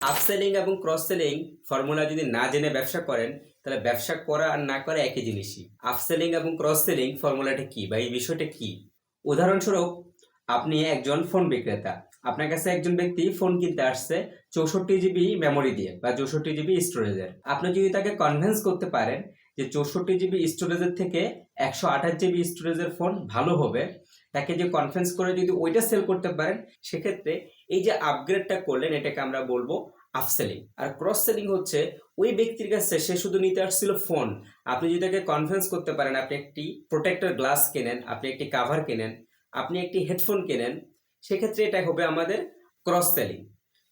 আপসেলিং এবং cross selling formula যদি না জেনে ব্যবসা করেন, তাহলে ব্যবসা করা আর না করা একই জিনিসই। আপসেলিং এবং ক্রস সেলিং ফর্মুলাটা কি বা এই বিষয়টা কি? উদাহরণস্বরূপ, আপনি একজন ফোন বিক্রেতা। আপনার কাছে একজন ব্যক্তি ফোন কিনতে আসছে, চৌষট্টি জিবি মেমোরি দিয়ে বা চৌষট্টি জিবি স্টোরেজের আপনি যদি তাকে কনভিন্স করতে পারেন যে চৌষট্টি জিবি স্টোরেজের থেকে একশো আঠাশ জিবি স্টোরেজের ফোন ভালো হবে, তাকে যে কনফারেন্স করে যদি ওইটা সেল করতে পারেন, সেক্ষেত্রে এই যে আপগ্রেডটা করলেন, এটাকে আমরা বলব আপসেলিং আর ক্রস সেলিং হচ্ছে ওই ব্যক্তির কাছে সে শুধু নিতে আসছিল ফোন আপনি যদি তাকে কনফারেন্স করতে পারেন, আপনি একটি প্রোটেক্টর গ্লাস কেনেন, আপনি একটি কাভার কেনেন, আপনি একটি হেডফোন কেনেন, সেক্ষেত্রে এটা হবে আমাদের ক্রস সেলিং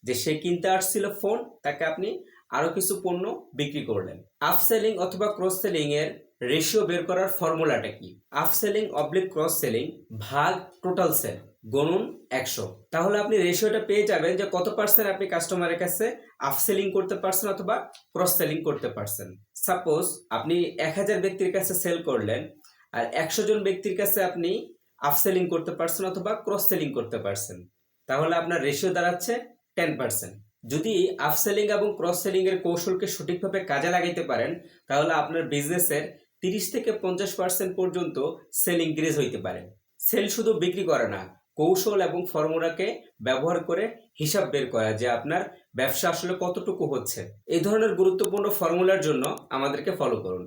যে সে কিনতে আসছিল ফোন তাকে আপনি আরও কিছু পণ্য বিক্রি করলেন। আপসেলিং অথবা ক্রস সেলিং এর রেশিও বের করার ফর্মুলাটা কি? আপসেলিং অবলিক ক্রস সেলিং ভাগ টোটাল সেল গণুন একশো। তাহলে আপনি রেশিওটা পেয়ে যাবেন যে কত পার্সেন্ট আপনি কাস্টমারের কাছে আপসেলিং করতে পারছেন অথবা ক্রস সেলিং করতে পারছেন। সাপোজ আপনি এক হাজার ব্যক্তির কাছে সেল করলেন আর একশো জন ব্যক্তির কাছে আপনি আপসেলিং করতে পারছেন অথবা ক্রস সেলিং করতে পারছেন। তাহলে আপনার রেশিও দাঁড়াচ্ছে টেন পার্সেন্ট যদি আপসেলিং এবং ক্রস সেলিং এর কৌশলকে সঠিকভাবে কাজে লাগাইতে পারেন, তাহলে আপনার বিজনেসের তিরিশ থেকে পঞ্চাশ পার্সেন্ট পর্যন্ত সেল ইনক্রিজ হইতে পারে। সেল শুধু বিক্রি করে না, কৌশল এবং ফর্মুলাকে ব্যবহার করে হিসাব বের করা যে আপনার ব্যবসা আসলে কতটুকু হচ্ছে। এই ধরনের গুরুত্বপূর্ণ ফর্মুলার জন্য আমাদেরকে ফলো করুন।